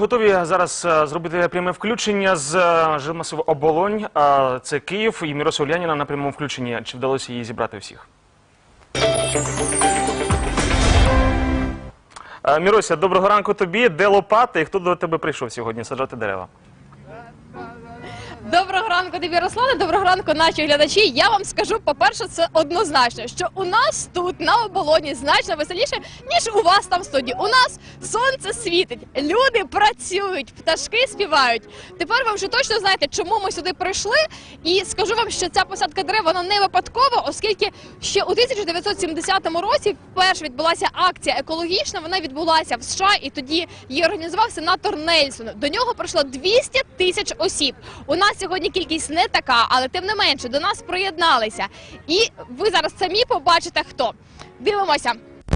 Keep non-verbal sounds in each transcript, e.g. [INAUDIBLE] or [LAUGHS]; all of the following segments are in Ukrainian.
Готові зараз е, зробити пряме включення з е, жилмасиву оболонь. Це Київ і Міроса Ульяніна на прямому включенні. Чи вдалося її зібрати всіх? Е, Мірося, доброго ранку тобі. Де лопати і хто до тебе прийшов сьогодні саджати дерева? Доброго ранку, тобі Руслане, доброго ранку, наші глядачі. Я вам скажу, по-перше, це однозначно, що у нас тут на оболоні значно веселіше, ніж у вас там в студії. У нас сонце світить, люди працюють, пташки співають. Tепер ви вже точно знаєте, чому ми сюди прийшли. І скажу вам, що ця посадка дерев вона не випадкова, оскільки ще у 1970 році вперше відбулася акція екологічна. Вона відбулася в США, і тоді її організував сенатор Нельсон. До нього прийшло 200 тисяч осіб. У нас сьогодні кількість не така, але тим не менше до нас приєдналися. І ви зараз самі побачите хто. Дивимося.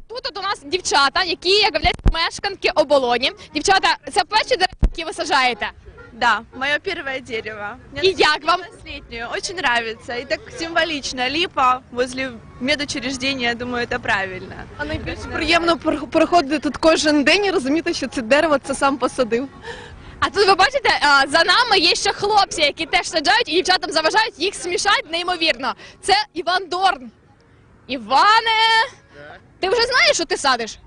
Тут от у нас дівчата, які являються мешканки оболоні. Дівчата, це перші дерева, які ви саджаєте. Да, мое первое дерево. Мне И як вам? Последнюю. Очень нравится. И так символично. Липа возле медучреждения, я думаю, это правильно. А найбільш приємно проходити тут кожен день і розуміти, що це дерево це сам посадив. А тут ви бачите, а, за нами є ще хлопці, які теж саджають і дівчатам заважають, їх смішать неймовірно. Це Іван Дорн. Іване, ти вже знаєш, що ти садиш?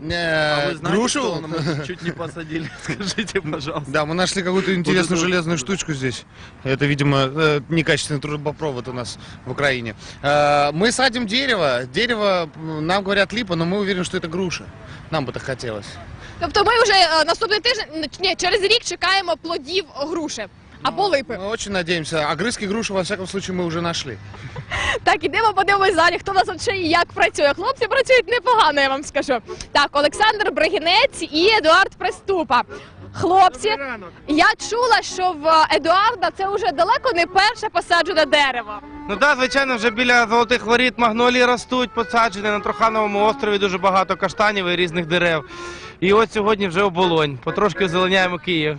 Не, А вы знаете, грушу? кто нам чуть не посадили? [LAUGHS] Скажите, пожалуйста. Да, мы нашли какую-то интересную Вот это железную штучку здесь. Это, видимо, э, некачественный трубопровод у нас в Украине. Э, Мы садим дерево. Дерево, м, нам говорят липа, но мы уверены, что это груша. Нам бы так хотелось. Тобто ми вже е, наступний тиждень, ні, через рік чекаємо плодів груші або липи. Мы очень надеемся. Огрызки груши, во всяком случае, мы уже нашли. Так, ідемо подивимось залі, хто в нас от ще і як працює. Хлопці працюють непогано, я вам скажу. Так, Олександр Бригінець і Едуард Приступа. Хлопці, я чула, що в Едуарда це вже далеко не перше посаджене дерево. Ну так, звичайно, вже біля золотих воріт магнолії ростуть, посаджені на Трохановому острові дуже багато каштанів і різних дерев. І от сьогодні вже оболонь. Потрошки озеленяємо Київ.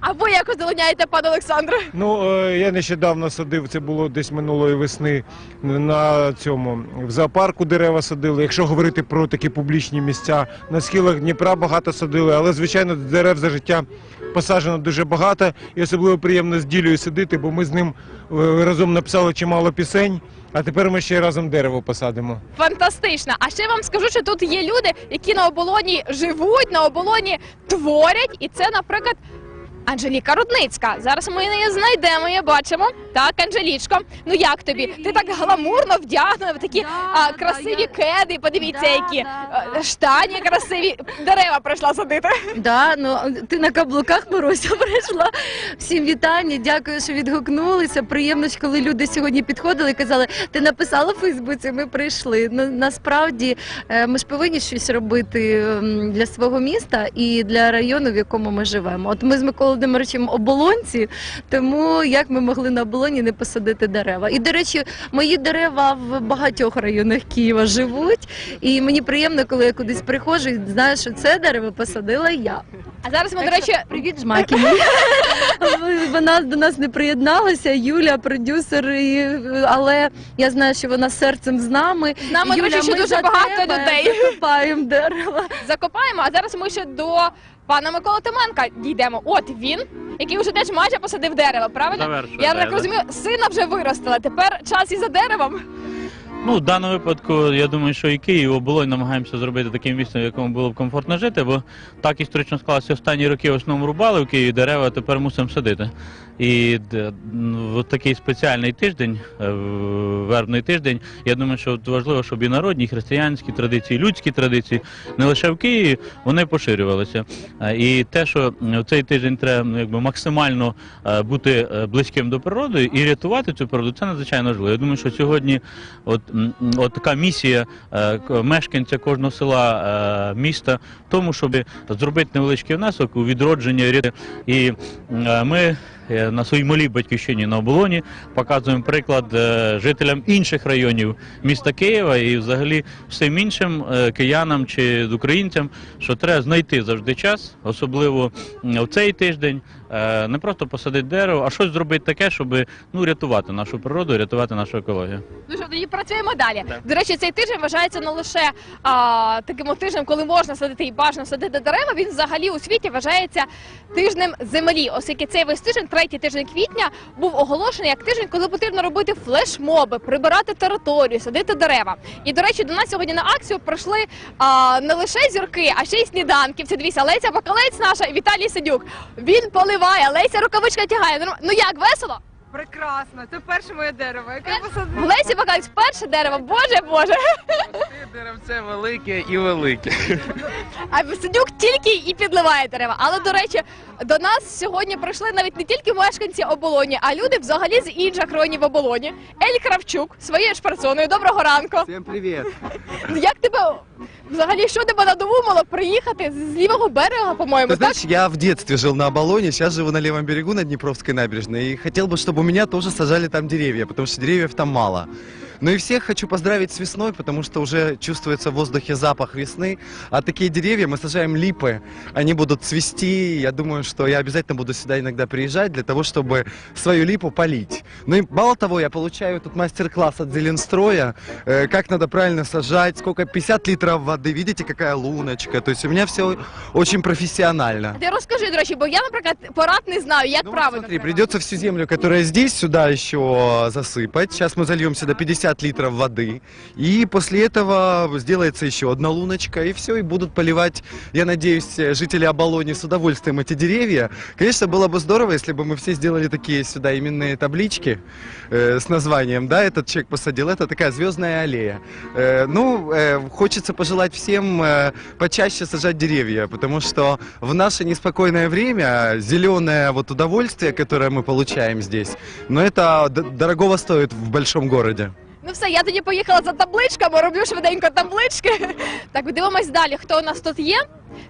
А ви як озеленяєте, пане Олександре? Ну, е, я нещодавно садив, це було десь минулої весни на цьому в зоопарку дерева садили. Якщо говорити про такі публічні місця, на схилах Дніпра багато садили, але звичайно дерев за життя посаджено дуже багато, і особливо приємно з ділею сидити, бо ми з ним е, разом написали чимало пісень. А тепер ми ще разом дерево посадимо. Фантастично. А ще вам скажу, що тут є люди, які на оболоні живуть, на оболоні творять, і це, наприклад. Анжеліка Рудницька. Зараз ми її знайдемо, її бачимо. Так, Анжелічко. Ну як тобі? Ти так гламурно вдягнена в такі а, красиві кеди. Подивіться, які штані красиві. Дерева прийшла садити. Да, ну ти на каблуках Маруся прийшла. Всім вітання. Дякую, що відгукнулися. Приємно, коли люди сьогодні підходили і казали, ти написала в Фейсбуці, ми прийшли. Ну насправді е, ми ж повинні щось робити для свого міста і для району, в якому ми живемо. От ми з Миколою Володимировичем оболонці, тому як ми могли на оболоні не посадити дерева. І до речі, мої дерева в багатьох районах Києва живуть. І мені приємно, коли я кудись приходжу і знаю, що це дерево посадила я. А зараз ми, до речі, Привіт, Жмакіні. [LAUGHS] вона до нас не приєдналася. Юля, продюсер, і, але я знаю, що вона серцем з нами. з нами, до Юля, речі, ще ми дуже багато тебе людей. Закопаємо дерева. закопаємо. А зараз ми ще до пана Миколи Тименка дійдемо. От він, який вже теж майже посадив дерево, правильно? Завершує, Я так да. розумію, сина вже виростила. Тепер час і за деревом. Ну, в даному випадку, я думаю, що і Київ, оболонь намагаємося зробити таким місцем, в якому було б комфортно жити, бо так історично склалося останні роки в основному рубали в Києві дерева, а тепер мусимо садити. І в такий спеціальний тиждень, е, вербний тиждень, я думаю, що важливо, щоб і народні, і християнські традиції, і людські традиції, не лише в Києві, вони поширювалися. Е, І те, що в цей тиждень треба ну, якби, максимально е, бути е, близьким до природи і рятувати цю природу, це надзвичайно важливо. Я думаю, що сьогодні от, от така місія е, мешканця кожного села е, міста в тому, щоб зробити невеличкий внесок у відродження і е, ми. Е, На своїй малій батьківщині на оболоні. Показуємо приклад е, жителям інших районів міста Києва і взагалі всім іншим е, киянам чи українцям, що треба знайти завжди час, особливо в цей тиждень, Не просто посадити дерево, а щось зробити таке, щоб ну, рятувати нашу природу, рятувати нашу екологію. Ну що, тоді працюємо далі. До речі, цей тиждень вважається не лише а, таким тижнем, коли можна садити і бажано садити дерева. Він взагалі у світі вважається тижнем землі, оскільки цей весь тиждень, третій тиждень квітня, був оголошений як тиждень, коли потрібно робити флешмоби, прибирати територію, садити дерева. І до речі, до нас сьогодні на акцію прийшли а, не лише зірки, а ще й сніданківці. Дивіться, Леся Бакалець наша і Віталій Сидюк. Він поливає, Леся рукавичка тягає. Норм- Ну як весело? Прекрасно, це перше моє дерево, яке В. Лесі Бакалець перше дерево, боже боже Деревце велике і велике. А Сидюк тільки і підливає дерева. Але до речі, до нас сьогодні прийшли навіть не тільки мешканці оболоні, а люди взагалі з інших районів оболоні. Ель Кравчук своєю ж персоною. Доброго ранку. Всем привет. Як тебе взагалі що тебе надумало приїхати з лівого берега, по-моєму? Ты Так знаешь, я в детстве жил на Оболоне, сейчас живу на левом берегу на Днепровской набережной. И хотел бы, чтобы у меня тоже сажали там деревья, потому что деревьев там мало. Ну и всех хочу поздравить с весной, потому что уже чувствуется в воздухе запах весны. А такие деревья мы сажаем липы, они будут цвести. Я думаю, что я обязательно буду сюда иногда приезжать для того, чтобы свою липу полить. Ну и мало того, я получаю тут мастер-класс от Зеленстроя, э, как надо правильно сажать, сколько 50 литров воды, видите, какая луночка. То есть у меня все очень профессионально. ти розкажи, до речі, бо я, наприклад, порад не знаю, як Ну, вот правильно. смотри, придется всю землю, которая здесь, сюда еще засыпать. Сейчас мы зальем сюда 50 литров воды. И после этого сделается еще одна луночка. И все, и будут поливать, я надеюсь, жители Оболони с удовольствием эти деревья. Конечно, было бы здорово, если бы мы все сделали такие сюда именные таблички э, с названием, да, этот человек посадил, это такая звездная аллея. Э, ну, э, хочется пожелать всем э, почаще сажать деревья, потому что в наше неспокойное время зеленое вот удовольствие, которое мы получаем здесь, но это дорогого стоит в большом городе. Ну все, я тоді поїхала за табличками, роблю швиденько таблички. Так, дивимось далі, хто у нас тут є.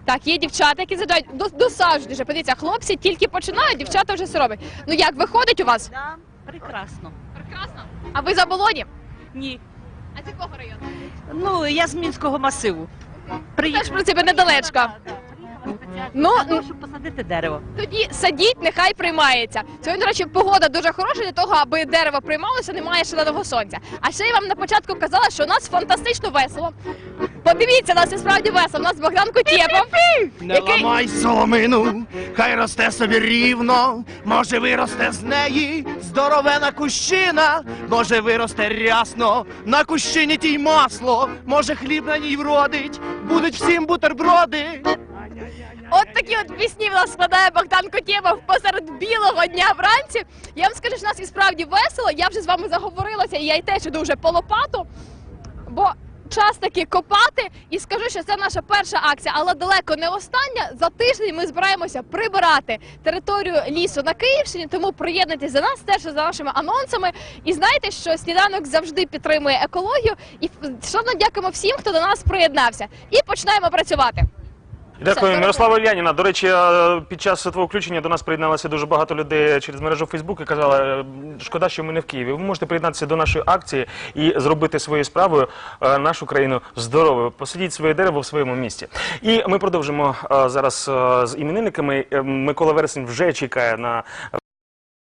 Так, є дівчата, які задають до- досаджують вже. Подивіться, хлопці тільки починають, дівчата вже все роблять. Ну як, виходить у вас? Да, прекрасно. Прекрасно. А ви за Болоні? Ні. А з якого району? Ну, я з Мінського масиву. Теж, в принципі, недалечко. Ну, Ну, щоб посадити дерево. Тоді садіть, нехай приймається. Сьогодні, до речі, погода дуже хороша для того, аби дерево приймалося, немає шаленого сонця. А ще я вам на початку казала, що у нас фантастично весело. Подивіться, у нас і справді весело. У нас Богдан Кутєпов. Не Який- ламай соломину, хай росте собі рівно, може виросте з неї здоровена кущина, може виросте рясно, на кущині тій масло, може хліб на ній вродить, будуть всім бутерброди. От такі от пісні в нас складає Богдан Кутєпов посеред білого дня вранці. Я вам скажу, що нас і справді весело. Я вже з вами заговорилася, і я й теж іду вже по лопату. Бо час таки копати, і скажу, що це наша перша акція, але далеко не остання. За тиждень ми збираємося прибирати територію лісу на Київщині. Тому приєднуйтесь за нас, теж за нашими анонсами. І знайте, що сніданок завжди підтримує екологію. І шановно дякуємо всім, хто до нас приєднався. І починаємо працювати. Дякую, Мирослава Ільяніна. До речі, е, під час твого включення до нас приєдналося дуже багато людей через мережу Фейсбук і казали, е, шкода, що ми не в Києві. Ви можете приєднатися до нашої акції і зробити своєю справою е, нашу країну здоровою. Посидіть своє дерево в своєму місті. І ми продовжимо зараз з іменинниками. Микола Вересень вже чекає на